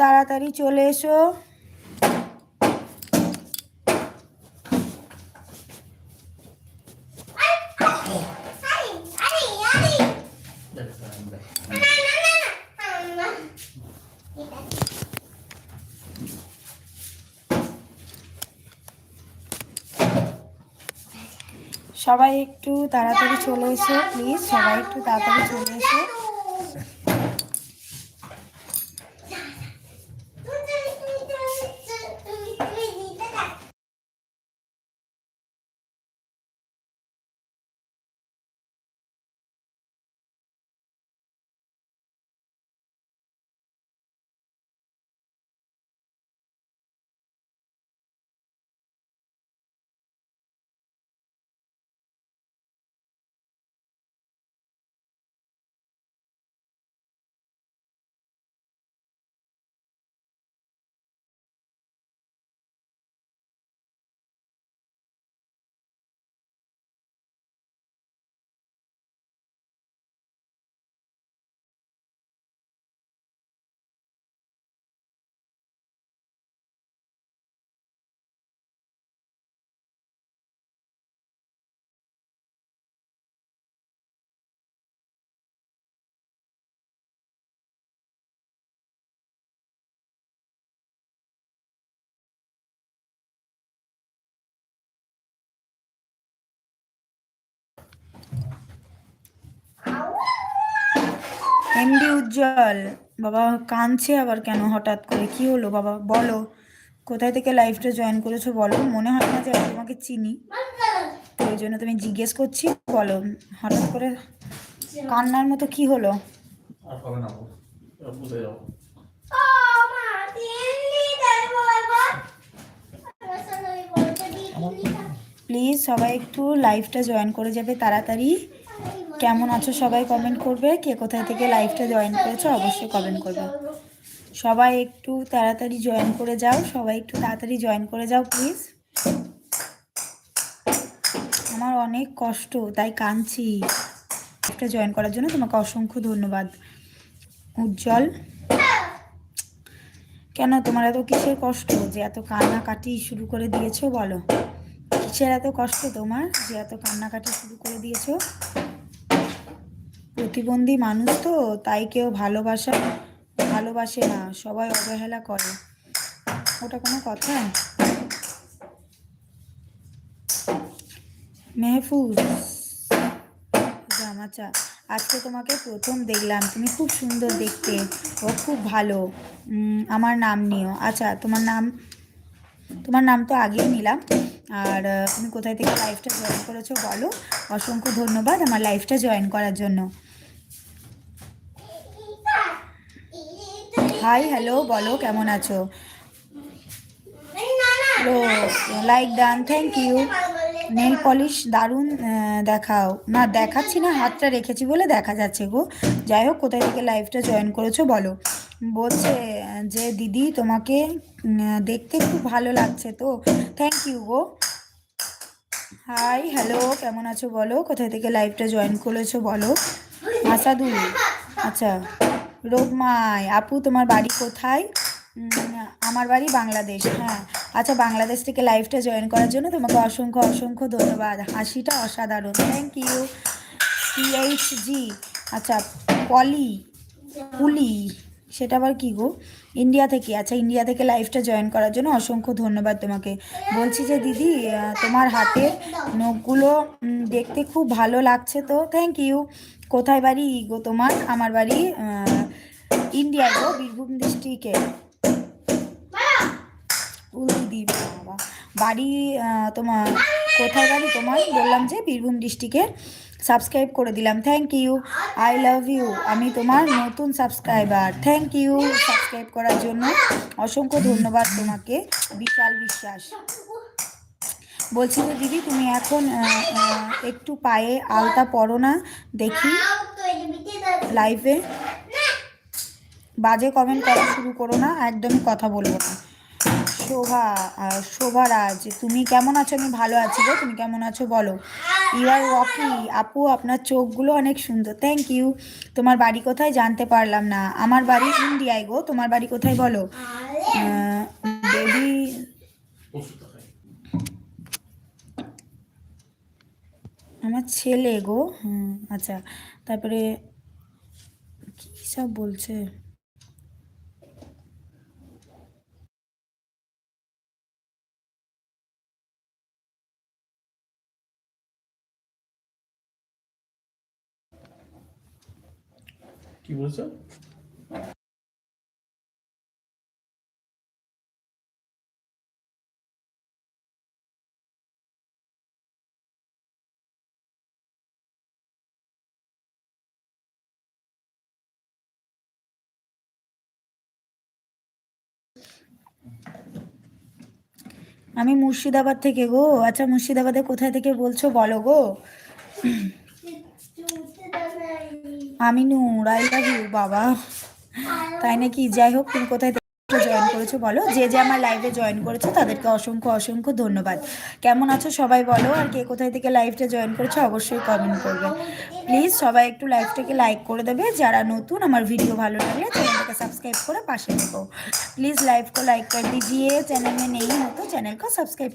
তাড়াতাড়ি চলে এসো। সবাই একটু তাড়াতাড়ি চলে এসো প্লিজ। সবাই একটু তাড়াতাড়ি চলে এসো। এমডি উজ্জ্বল। বাবা কাঁদছে আবার কেন হঠাৎ করে? কি হলো বাবা? বলো। কোথায় থেকে লাইফটা জয়েন করেছ বলো? মনে হয় না যে আমি তোমাকে চিনি। তো ওই জন্য তুমি জিজ্ঞেস করছি বলো। হঠাৎ করে কান্নার মতো কি হলো? প্লিজ সবাই একটু লাইভটা জয়েন করে যাবে তাড়াতাড়ি। কেমন আছো সবাই কমেন্ট করবে? কে কোথায় থেকে লাইভটা জয়েন করেছ অবশ্যই কমেন্ট করবে। সবাই একটু তাড়াতাড়ি জয়েন করে যাও, সবাই একটু তাড়াতাড়ি জয়েন করে যাও প্লিজ আমার অনেক কষ্ট, তাই কাঁদছি। লাইভটা জয়েন করার জন্য তোমাকে অসংখ্য ধন্যবাদ। উজ্জ্বল। কেন তোমার এত কিসের কষ্ট? যে এত কান্নাকাটি শুরু করে দিয়েছ বলো। কিসের এত কষ্ট তোমার? যে এত কান্নাকাটি শুরু করে দিয়েছ? প্রতিবন্ধী মানুষ তো, তাই কেউ ভালোবাসা, ভালোবাসে না, সবাই অবহেলা করে। ওটা কোনো কথা? মেহফুজ, জামাচা, আজকে তোমাকে প্রথম দেখলাম। তুমি খুব সুন্দর দেখতে, ও খুব ভালো। আমার নাম নিও। আচ্ছা তোমার নাম তোমার নাম তো আগেই নিলাম। আর, তুমি কোথায় থেকে লাইফটা জয়েন করেছ বলো? অসংখ্য ধন্যবাদ আমার লাইফটা জয়েন করার জন্য। হাই হ্যালো বলো কেমন আছো? Hello like done thank you nail polish দারুণ দেখাও। না দেখাচ্ছি না হাতটা রেখেছি বলে দেখা যাচ্ছে গো। যাই হোক কোথায় থেকে লাইভটা জয়েন করেছ বলো। বলছে যে দিদি তোমাকে দেখতে খুব ভালো লাগছে তো। থ্যাংক ইউ গো। হাই হ্যালো কেমন আছো বলো? কোথায় থেকে লাইভটা জয়েন করেছ বলো। আসাদুল আচ্ছা। রোগমাই আপু তোমার বাড়ি কোথায়? আমার বাড়ি বাংলাদেশ হ্যাঁ। আচ্ছা বাংলাদেশ থেকে লাইভটা জয়েন করার জন্য তোমাকে অসংখ্য অসংখ্য ধন্যবাদ। হাসিটা অসাধারণ থ্যাংক ইউ সিএইচজি আচ্ছা পলি, পুলি, সেটা আবার কী গো? ইন্ডিয়া থেকে আচ্ছা ইন্ডিয়া থেকে লাইভটা জয়েন করার জন্য অসংখ্য ধন্যবাদ তোমাকে। বলছি যে, দিদি তোমার হাতের নখগুলো দেখতে খুব ভালো লাগছে তো থ্যাংক ইউ কোথায় বাড়ি গো তোমার? আমার বাড়ি ইন্ডিয়ায় গো বীরভূম ডিস্ট্রিক্টে বাবা বাড়ি তোমার কোথায় বাড়ি তোমার বললাম যে বীরভূম ডিস্ট্রিক্টের সাবস্ক্রাইব করে দিলাম thank you I love you আমি তোমার নতুন সাবস্ক্রাইবার থ্যাংক ইউ সাবস্ক্রাইব করার জন্য অসংখ্য ধন্যবাদ তোমাকে বিশাল বিশ্বাস বলছি যে দিদি তুমি এখন একটু পায়ে আলতা পরো না দেখি লাইভে বাজে কমেন্ট করা শুরু করো না একদমই কথা বলব না। শোভা আহ, শোভারাজ তুমি কেমন আছো? আমি ভালো আছি গো তুমি কেমন আছো বলো? ইউ আর রকি আপু আপনার চোখগুলো অনেক সুন্দর থ্যাংক ইউ তোমার বাড়ি কোথায় জানতে পারলাম না। আমার বাড়ি ইন্ডিয়ায় গো তোমার বাড়ি কোথায় বলো? বেবি আমার ছেলে গো আচ্ছা তারপরে কী সব বলছে? কি বলছো? আমি মুর্শিদাবাদ থেকে গো। আচ্ছা মুর্শিদাবাদে কোথায় থেকে বলছো বলো গো? আমি নূর আই লাভ ইউ বাবা। তাই নাকি? যাই হোক, তুমি কোথায় জয়েন করেছ বলো। যে যে আমার লাইভে জয়েন করেছ, তাদেরকে অসংখ্য অসংখ্য ধন্যবাদ। কেমন আছো সবাই বলো? আর কে কোথায় থেকে লাইভটা জয়েন করেছ, অবশ্যই কমেন্ট করবে। প্লিজ সবাই একটু লাইভটাকে লাইক করে দেবে। যারা নতুন, আমার ভিডিও ভালো লাগে চ্যানেলটাকে সাবস্ক্রাইব করে পাশে দেবো প্লিজ লাইভকে লাইক করে দিয়ে চ্যানেলে নেই হতো চ্যানেলকে সাবস্ক্রাইব